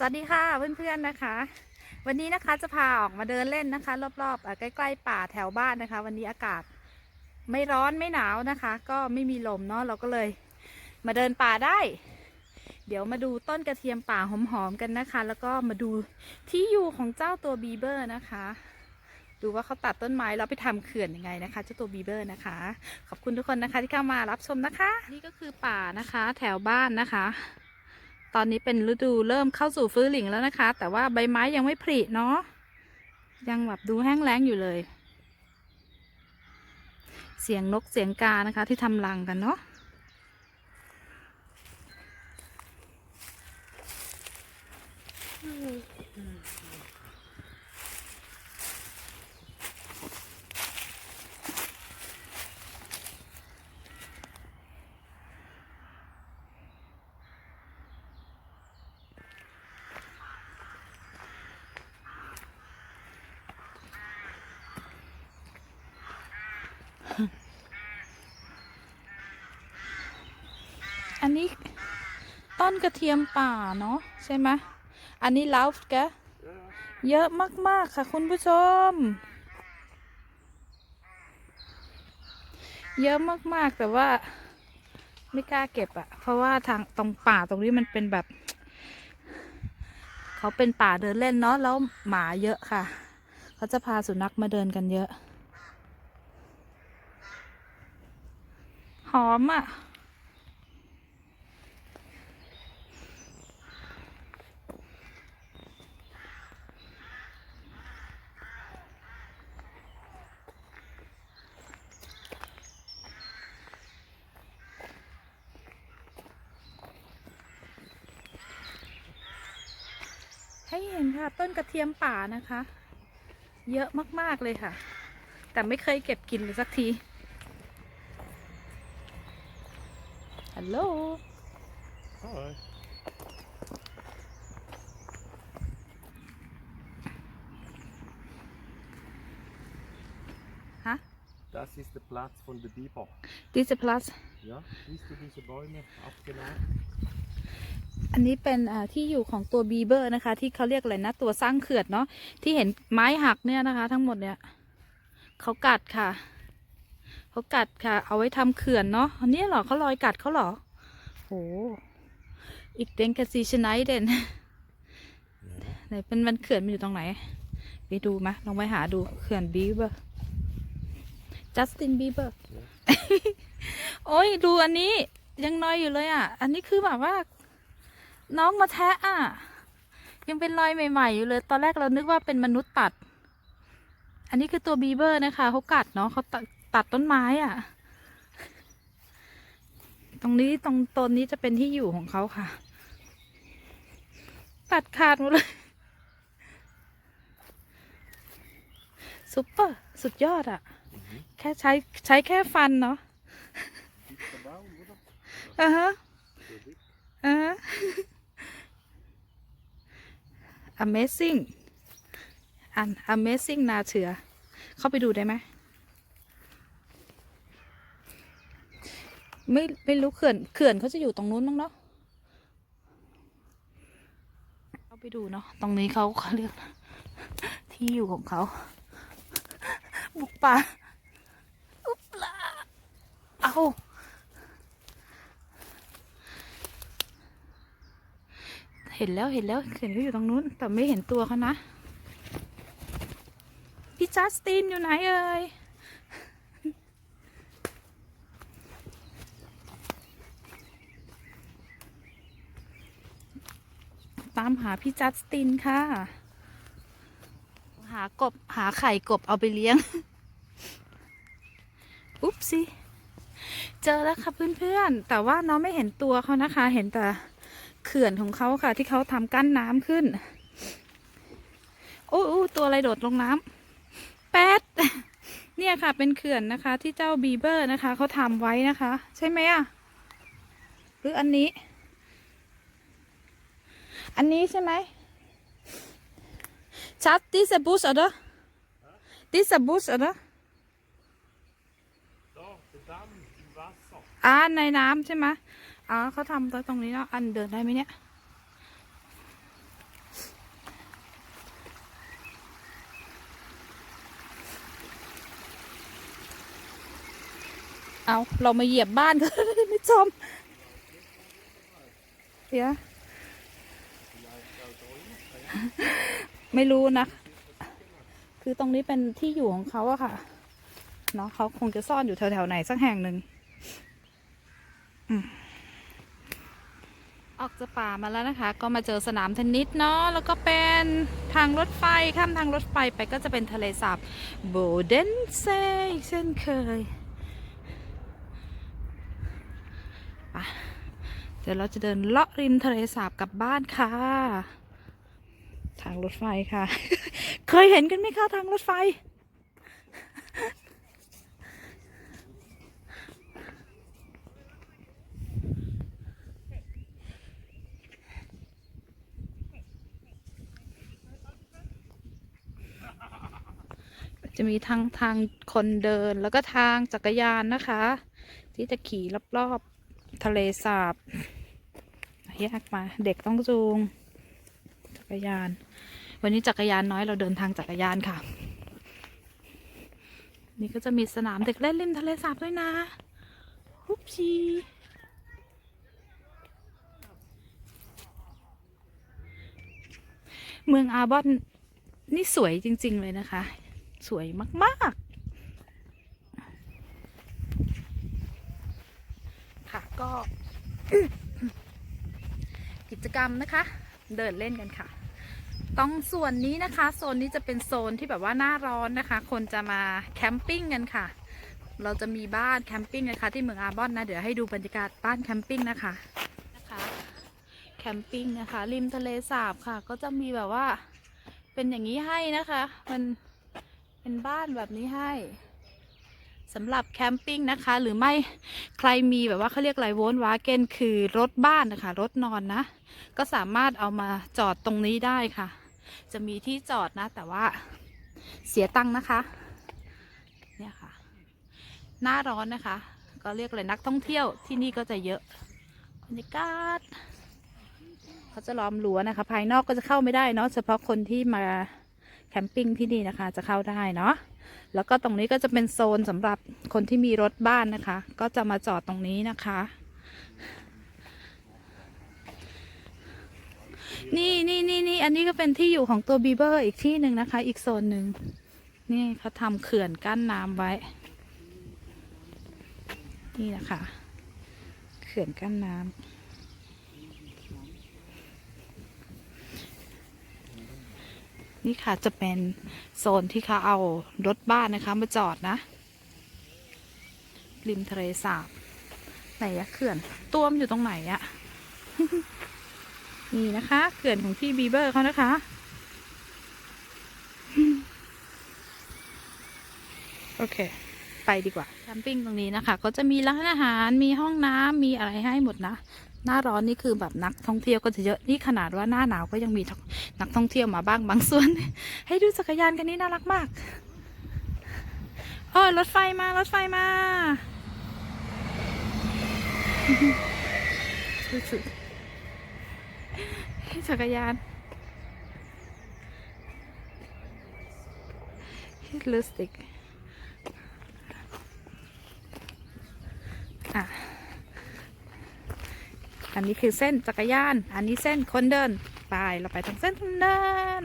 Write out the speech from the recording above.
สวัสดีค่ะเพื่อนๆนะคะ วันนี้นะคะจะพาออกมาเดินเล่นนะคะ รอบๆใกล้ๆป่าแถวบ้านนะคะ วันนี้อากาศไม่ร้อนไม่หนาวนะคะ ก็ไม่มีลมเนาะเราก็เลยมาเดินป่าได้ เดี๋ยวมาดูต้นกระเทียมป่าหอมๆกันนะคะ แล้วก็มาดูที่อยู่ของเจ้าตัวบีเบอร์นะคะ ดูว่าเขาตัดต้นไม้แล้วไปทำเขื่อนยังไงนะคะเจ้าตัวบีเบอร์นะคะ ขอบคุณทุกคนนะคะที่เข้ามารับชมนะคะ นี่ก็คือป่านะคะ แถวบ้านนะคะ ตอนนี้เป็นฤดูเริ่มเข้าสู่ฟื้นหลิงแล้วนะคะ แต่ว่าใบไม้ยังไม่ผลิเนาะยังแบบดูแห้งแล้งอยู่เลย เสียงนกเสียงกานะคะที่ทำรังกันเนาะ อันนี้ต้นกระเทียมป่าเนาะใช่ไหมอันนี้ลาฟแกะเยอะมาก ๆ ค่ะ คุณผู้ชม เยอะมาก ๆ แต่ว่าไม่กล้าเก็บอะเพราะว่าทางตรงป่าตรงนี้มันเป็นแบบ เขาเป็นป่าเดินเล่นเนาะแล้วหมาเยอะค่ะ เขาจะพาสุนัขมาเดินกันเยอะ หอมอะ ให้เห็นค่ะต้นกระเทียมป่านะคะ เยอะมากๆเลยค่ะ แต่ไม่เคยเก็บกินเลยสักที ฮัลโหล Hi. Hä? Das ist der Platz von der Biber. diese Platz Ja, siehst du diese Bäume abgenagt? อันนี้เป็นอ่าที่อยู่ของตัวบีเบอร์นะคะ ที่เขาเรียกอะไรนะ ตัวสร้างเขื่อนเนาะที่เห็นไม้หักเนี่ยนะคะ ทั้งหมดเนี่ยเขากัดค่ะเขากัดค่ะ เอาไว้ทำเขื่อนเนาะอันนี้เหรอเขารอยกัดเขาเหรอโหอีกเดนกซีชไนเดนไหนเป็นมันเขื่อนมันอยู่ตรงไหน ไปดูมะลองไปหาดูเขื่อนบีเบอร์จัสตินบีเบอร์โอ้ยดูอันนี้ยังน้อยอยู่เลยอะ อันนี้คือแบบว่า น้องมาแทะอะ ยังเป็นรอยใหม่ ๆ อยู่เลย ตอนแรกเรานึกว่าเป็นมนุษย์ตัด อันนี้คือตัวบีเบอร์นะคะเขากัดเนาะเขาตัดตัดต้นไม้อะ ตรงนี้ตรงต้นนี้จะเป็นที่อยู่ของเขาค่ะ ตัดขาดหมดเลยซุปเปอร์สุดยอดอะ แค่ใช้ใช้แค่ฟันเนาะ Dichter Baum, oder? อ่าฮะ So dick. อ่าฮะ Amazing อัน Amazing นาเถือ เข้าไปดูได้ไหมไม่ไม่รู้เขื่อนเขื่อนเขาจะอยู่ตรงนู้นมั้งเนาะเข้าไปดูเนาะตรงนี้เขาเขาเรียกที่อยู่ของเขาบุกป่าอุ๊บลาเอา เห็นแล้วเห็นแล้วเห็นเขาอยู่ตรงนู้น แต่ไม่เห็นตัวเขานะ พี่จัสตินอยู่ไหนเอ่ยตามหาพี่จัสตินค่ะ หากบหาไข่กบเอาไปเลี้ยง อุ๊บสิ เจอแล้วค่ะเพื่อนๆ แต่ว่าน้องไม่เห็นตัวเขานะคะ เห็นแต่ เขื่อนของเขาค่ะ ที่เขาทำกั้นน้ำขึ้น โอ้โอ้ตัวอะไรโดดลงน้ำแป๊ด เนี่ยค่ะ เป็นเขื่อนนะคะ ที่เจ้าบีเบอร์นะคะเขาทำไว้นะคะ ใช่ไหมอะ หรืออันนี้ อันนี้ใช่ไหมชัดดิสบุสเหรอดิสบุสเหรอ Da, der Damm im Wasser. อ่าในน้ำใช่ไหม อ๋อเขาทำตรงนี้เนาะอันเดินได้ไหมเนี่ย เอาเรามาเหยียบบ้านก็ไม่ชมเดี๋ยวไม่รู้นะ คือตรงนี้เป็นที่อยู่ของเขาอะค่ะ เนาะเขาคงจะซ่อนอยู่แถวๆไหนสักแห่งหนึ่งอืม ออกจากป่ามาแล้วนะคะ ก็มาเจอสนามเทนนิสเนาะแล้วก็เป็นทางรถไฟข้ามทางรถไฟไปก็จะเป็นทะเลสาบโบเดนเซเช่นเคยเดี๋ยวเราจะเดินเลาะริมทะเลสาบกลับบ้านค่ะ ทางรถไฟค่ะ เคยเห็นกันไหมคะทางรถไฟ จะมีทางทางคนเดินแล้วก็ทางจักรยานนะคะ ที่จะขี่รอบๆทะเลสาบแยกมา เด็กต้องจูง จักรยาน วันนี้จักรยานน้อยเราเดินทางจักรยานค่ะ นี่ก็จะมีสนามเด็กเล่นริมทะเลสาบด้วยนะฮุบชีเมืองอาบอนนี่สวยจริง ๆ เลยนะคะ สวยมากๆ ค่ะก็ กิจกรรมนะคะ เดินเล่นกันค่ะตรงส่วนนี้นะคะ โซนนี้จะเป็นโซนที่แบบว่าหน้าร้อนนะคะ คนจะมาแคมปิ้งกันค่ะ เราจะมีบ้านแคมปิ้งนะคะ ที่เมืองอาบอนนะ เดี๋ยวให้ดูบรรยากาศบ้านแคมปิ้งนะคะนะคะแคมปิ้งนะคะ ริมทะเลสาบค่ะ ก็จะมีแบบว่าเป็นอย่างนี้ให้นะคะ มัน เป็นบ้านแบบนี้ให้สำหรับแคมปิ้งนะคะ หรือไม่ใครมีแบบว่าเขาเรียกอะไรโวนวาเกนคือรถบ้านนะคะรถนอนนะ ก็สามารถเอามาจอดตรงนี้ได้ค่ะ จะมีที่จอดนะ แต่ว่าเสียตังค์นะคะ เนี่ยค่ะ หน้าร้อนนะคะ ก็เรียกอะไรนักท่องเที่ยวที่นี่ก็จะเยอะบรรยากาศเขาจะล้อมรั้วนะคะ ภายนอกก็จะเข้าไม่ได้เนาะเฉพาะคนที่มา แคมปิ้งที่นี่นะคะจะเข้าได้เนาะแล้วก็ตรงนี้ก็จะเป็นโซนสำหรับคนที่มีรถบ้านนะคะ ก็จะมาจอดตรงนี้นะคะ นี่นี่นี่นี่อันนี้ก็เป็นที่อยู่ของตัวบีเบอร์อีกที่หนึ่งนะคะ อีกโซนหนึ่งนี่เขาทำเขื่อนกั้นน้ำไว้ นี่นะคะ เขื่อนกั้นน้ำ นี่ค่ะจะเป็นโซนที่เขาเอารถบ้านนะคะมาจอดนะ ริมทะเลสาบไหนอะเขื่อนตัวมอยู่ตรงไหนอะนี่นะคะเขื่อนของพี่บีเบอร์เขานะคะ โอเค ไปดีกว่าแคมปิ้งตรงนี้นะคะ ก็จะมีร้านอาหารมีห้องน้ำมีอะไรให้หมดนะหน้าร้อนนี่คือแบบนักท่องเที่ยวก็จะเยอะนี่ขนาดว่าหน้าหนาวก็ยังมีนักท่องเที่ยวมาบ้างบางส่วน ให้ดูจักรยานกันนี่น่ารักมากโอ้รถไฟมารถไฟมาสุดๆจักรยานฮิลสติกอะ อันนี้คือเส้นจักรยาน อันนี้เส้นคนเดิน ไป เราไปทางเส้นคนเดิน